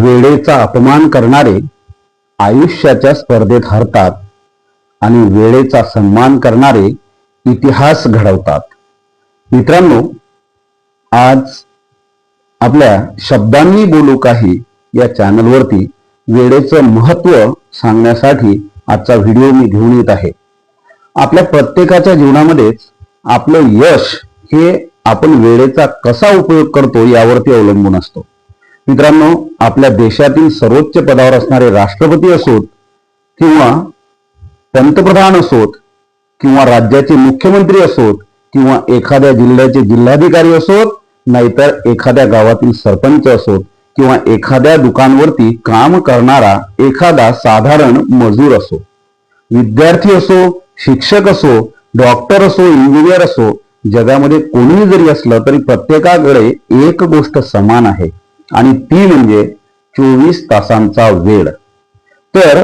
वेळेचा अपमान करणारे आयुष्याच्या स्पर्धेत हरतात आणि वेळेचा सन्मान करणारे इतिहास घडवतात. मित्रांनो आज आपल्या शब्दांनी बोलू काही या चॅनलवरती वेळेचं महत्त्व सांगण्यासाठी आजचा व्हिडिओ मी घेऊन येत आहे. आपल्या प्रत्येकाच्या जीवनामध्येच आपलं यश हे आपण वेळेचा कसा उपयोग करतो यावरती अवलंबून असतो. मित्रांनो आपल्या देशातील सर्वोच्च पदावर असणारे राष्ट्रपती असोत किंवा पंतप्रधान असोत किंवा राज्याचे मुख्यमंत्री असोत किंवा एखाद्या जिल्ह्याचे जिल्हाधिकारी असोत नाहीतर एखाद्या गावातील सरपंच असोत किंवा एखाद्या दुकानवरती काम करणारा एखादा साधारण मजूर असो विद्यार्थी असो शिक्षक असो डॉक्टर असो इंजिनियर असो जगामध्ये कोणीही जरी असलं तरी प्रत्येकाकडे एक गोष्ट समान आहे. आणि ती म्हणजे चोवीस तासांचा वेळ. तर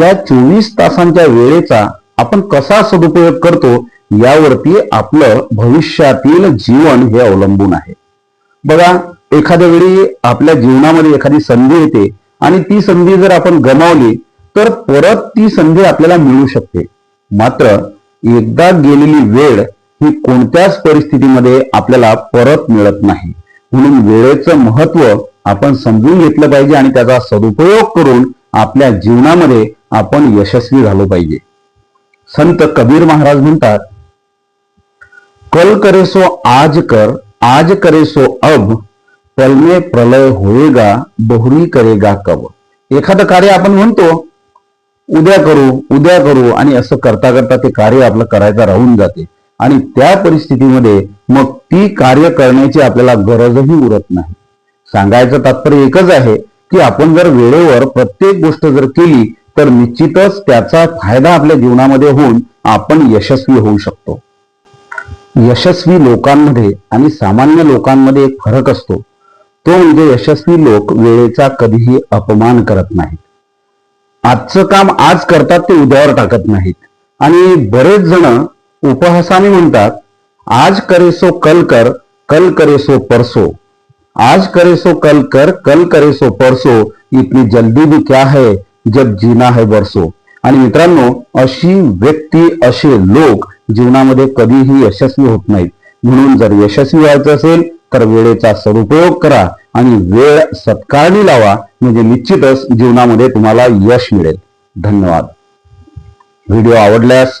या चोवीस तासांच्या वेळेचा आपण कसा सदुपयोग करतो यावरती आपलं भविष्यातील जीवन हे अवलंबून आहे. बघा एखाद्या वेळी आपल्या जीवनामध्ये एखादी संधी येते आणि ती संधी जर आपण गमावली तर परत ती संधी आपल्याला मिळू शकते. मात्र एकदा गेलेली वेळ ही कोणत्याच परिस्थितीमध्ये आपल्याला परत मिळत नाही. म्हणून वेळेचं महत्त्व आपण समजून घेतलं पाहिजे आणि त्याचा सदुपयोग करून आपल्या जीवनामध्ये आपण यशस्वी झालो पाहिजे. संत कबीर महाराज म्हणतात कल करे सो आज कर आज करे सो अब पल में प्रलय होएगा बहुरी करेगा कब. एखादं कार्य आपण म्हणतो उद्या करू उद्या करू आणि असं करता करता ते कार्य आपलं करायचं राहून जाते. आणि त्या परिस्थितीमध्ये मग ती कार्य करण्याची आपल्याला गरजही उरत नाही. सांगायचं तात्पर्य एकच आहे की आपण जर वेळेवर प्रत्येक गोष्ट जर केली तर निश्चितच त्याचा फायदा आपल्या जीवनामध्ये होऊन आपण यशस्वी होऊ शकतो. यशस्वी लोकांमध्ये आणि सामान्य लोकांमध्ये एक फरक असतो. तो म्हणजे यशस्वी लोक वेळेचा कधीही अपमान करत नाहीत. आजचं काम आज करतात ते उद्यावर टाकत नाहीत. आणि बरेच जण उपहासाने म्हणतात आज करेसो कल कर कल करेसो परसो. आज करेसो कल कर कल करेसो परसो. इतनी जल्दी भी क्या है जब जीना है बरसो आणि मित्रांनो अशी व्यक्ती असे लोक जीवनामध्ये कधीही यशस्वी होत नाहीत. म्हणून जर यशस्वी व्हायचं असेल तर वेळेचा सदुपयोग करा आणि वेळ सत्कारणी लावा. म्हणजे निश्चितच जीवनामध्ये तुम्हाला यश मिळेल. धन्यवाद. व्हिडिओ आवडल्यास